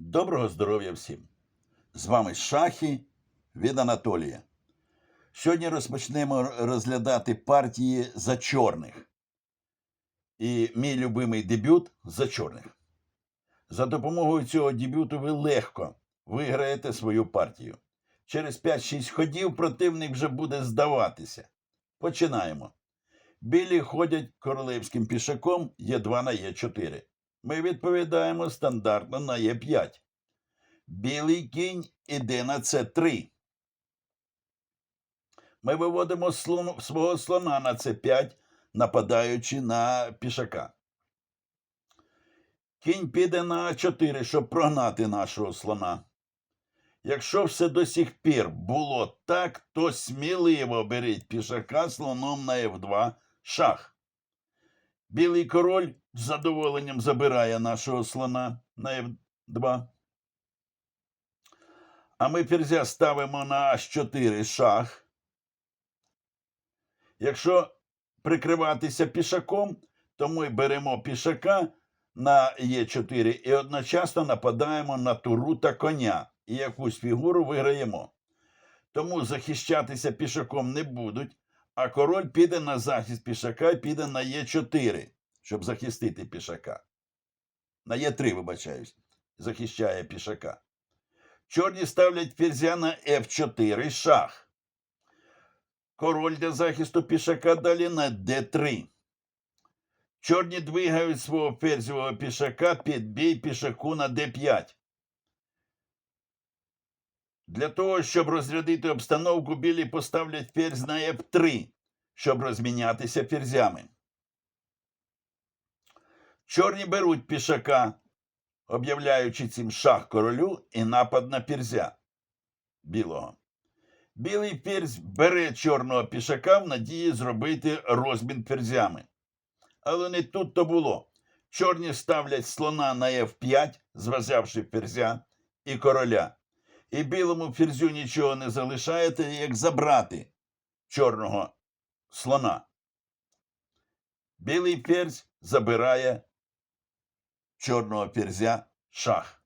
Доброго здоров'я всім! З вами Шахи від Анатолія. Сьогодні розпочнемо розглядати партії за чорних. І мій любимий дебют за чорних. За допомогою цього дебюту ви легко виграєте свою партію. Через 5-6 ходів противник вже буде здаватися. Починаємо. Білі ходять королевським пішаком Е2 на Е4. Ми відповідаємо стандартно на Е5. Білий кінь іде на С3. Ми виводимо слон, свого слона на С5, нападаючи на пішака. Кінь піде на А4, щоб прогнати нашого слона. Якщо все до сих пір було так, то сміливо беріть пішака слоном на F2 шах. Білий король з задоволенням забирає нашого слона на F2. А ми ферзя ставимо на H4 шах. Якщо прикриватися пішаком, то ми беремо пішака на Е4 і одночасно нападаємо на туру та коня і якусь фігуру виграємо. Тому захищатися пішаком не будуть, а король піде на захист пішака і піде на Е4, щоб захистити пішака. На Е3, вибачаюсь, захищає пішака. Чорні ставлять ферзя на F4 шах. Король для захисту пішака далі на D3. Чорні двигають свого ферзьового пішака під бій пішаку на d5. Для того, щоб розрядити обстановку, білі поставлять ферзь на f3, щоб розмінятися ферзями. Чорні беруть пішака, об'являючи цим шах королю і напад на ферзя білого. Білий ферзь бере чорного пішака в надії зробити розмін ферзями. Але не тут то було. Чорні ставлять слона на F5, зв'язавши ферзя і короля. І білому ферзю нічого не залишаєте, як забрати чорного слона. Білий ферзь забирає чорного ферзя шах.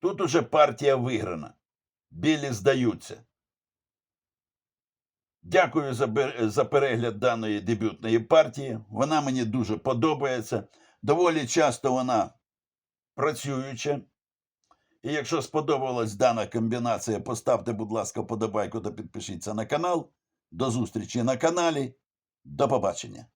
Тут уже партія виграна. Білі здаються. Дякую за, за перегляд даної дебютної партії. Вона мені дуже подобається. Доволі часто вона працююча. І якщо сподобалась дана комбінація, поставте, будь ласка, вподобайку та підпишіться на канал. До зустрічі на каналі. До побачення.